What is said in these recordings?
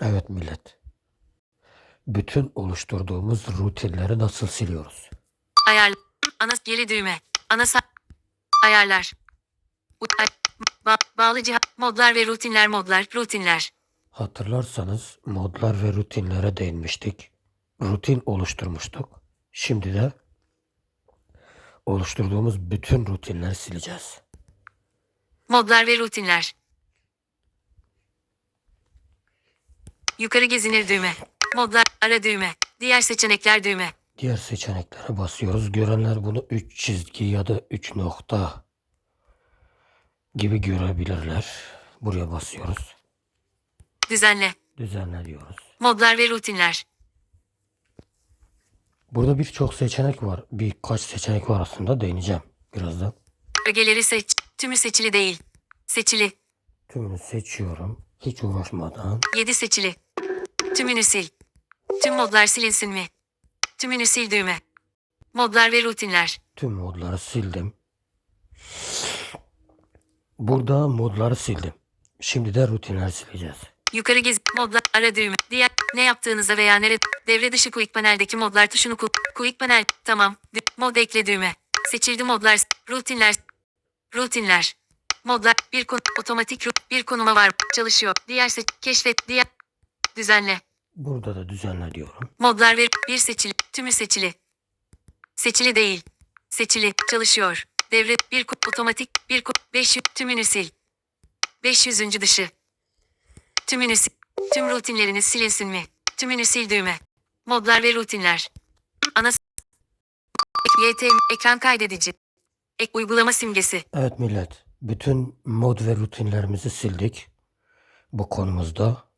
Evet millet. Bütün oluşturduğumuz rutinleri nasıl siliyoruz? Ayar. Ana geri düğme. Ana sa- Ayarlar. Ay- ba- bağlı cihat. Modlar ve rutinler modlar. Rutinler. Hatırlarsanız modlar ve rutinlere değinmiştik. Rutin oluşturmuştuk. Şimdi de oluşturduğumuz bütün rutinleri sileceğiz. Modlar ve rutinler. Yukarı gezinir düğme. Modlar ara düğme. Diğer seçenekler düğme. Diğer seçeneklere basıyoruz. Görenler bunu 3 çizgi ya da 3 nokta gibi görebilirler. Buraya basıyoruz. Düzenle. Düzenle diyoruz. Modlar ve rutinler. Burada birçok seçenek var. Birkaç seçenek var aslında değineceğim birazdan. Ögeleri seç. Tümü seçili değil. Seçili. Tümünü seçiyorum. Hiç uğraşmadan. 7 seçili. Tümünü sil. Tüm modlar silinsin mi? Tümünü sil düğme. Modlar ve rutinler. Tüm modları sildim. Burada modları sildim. Şimdi de rutinleri sileceğiz. Yukarı gez modlar ara düğme. Diğer ne yaptığınıza veya nere devre dışı quick paneldeki modlar tuşunu kul. Quick panel tamam. Mod ekle düğme. Seçildi modlar rutinler rutinler. Modlar bir konu otomatik bir konuma var çalışıyor. Diğer seç keşfet diğer düzenle. Burada da düzenle diyorum. Modlar ve bir seçili tümü seçili. Seçili değil. Seçili çalışıyor. Devre bir ko- otomatik bir ko- 500 tümünü sil. 500. dışı. Tümünü sil. Tüm rutinleriniz silinsin mi? Tümünü sil düğme. Modlar ve rutinler. Ana YT ekran kaydedici. Ek uygulama simgesi. Evet millet. Bütün mod ve rutinlerimizi sildik. Bu konumuzda.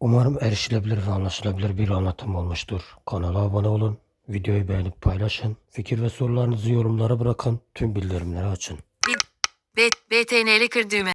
Umarım erişilebilir ve anlaşılabilir bir anlatım olmuştur. Kanala abone olun. Videoyu beğenip paylaşın. Fikir ve sorularınızı yorumlara bırakın. Tüm bildirimleri açın. B, BTNL kır düğme.